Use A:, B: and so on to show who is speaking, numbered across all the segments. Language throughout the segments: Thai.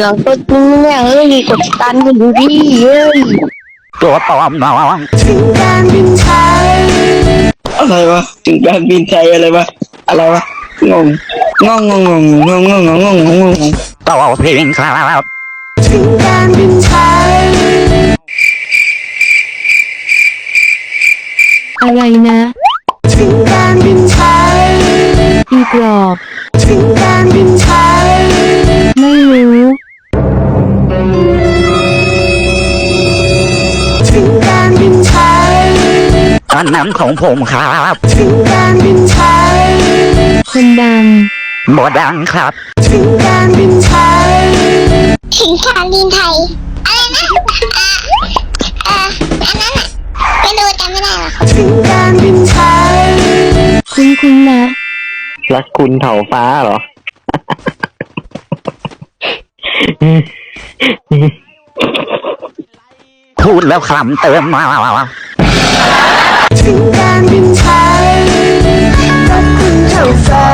A: มืองตัวนึงเนี่ยเอ้ยกดตันกันดูดิเอ้ย
B: ตัวปลอมน้อง
C: ถึงการบินไทย
D: อะไรวะถึงการบินไทยอะไรวะอะไรวะงงงงงงงงงงงงงงงงง
B: ต่อเพลงครับ
C: ถึงการบินไทย
A: อะไรนะ
C: ถึงการบินไทย
A: อีกรอบ
C: ถึงการบินไทย
B: อันนั้นของผมครับ
C: ถึงการบินไทย
A: คนดัง
B: บอดังครับ
C: ถึงการบินไทย
E: ถึงการบินไทยอะไรนะเอ่อเอ่ออันนั้นอะไม่รู้จำไม่ได้หรอก
C: ถึงการบินไทย
A: คุ้นคุ้นๆนะ
D: รักคุณเถาฟ้าเหรอ
B: พูดแล้วคำเติมมา
C: ถึงการบินไทยรักคุณเท่าฟ้า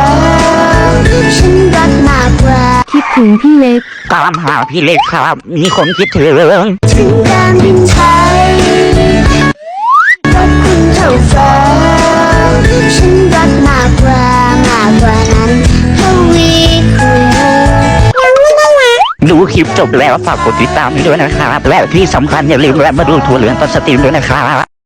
C: ฉันรักมากกว่า
A: คิดถึงพี่เล็ก
B: ตามหาพี่เล็กครับ มีคนคิดถึง
C: ถึงการบินไทยรักคุณเท่าฟ้าฉันรักมากกว่ามากกว่านั้นทวีคูณ
B: ดูคลิปจบแล้วฝากกดติดตามด้วยนะครับ และที่สำคัญอย่าลืมแวะมาดูทัวร์เหลืองตอนสตรีมด้วยนะครับ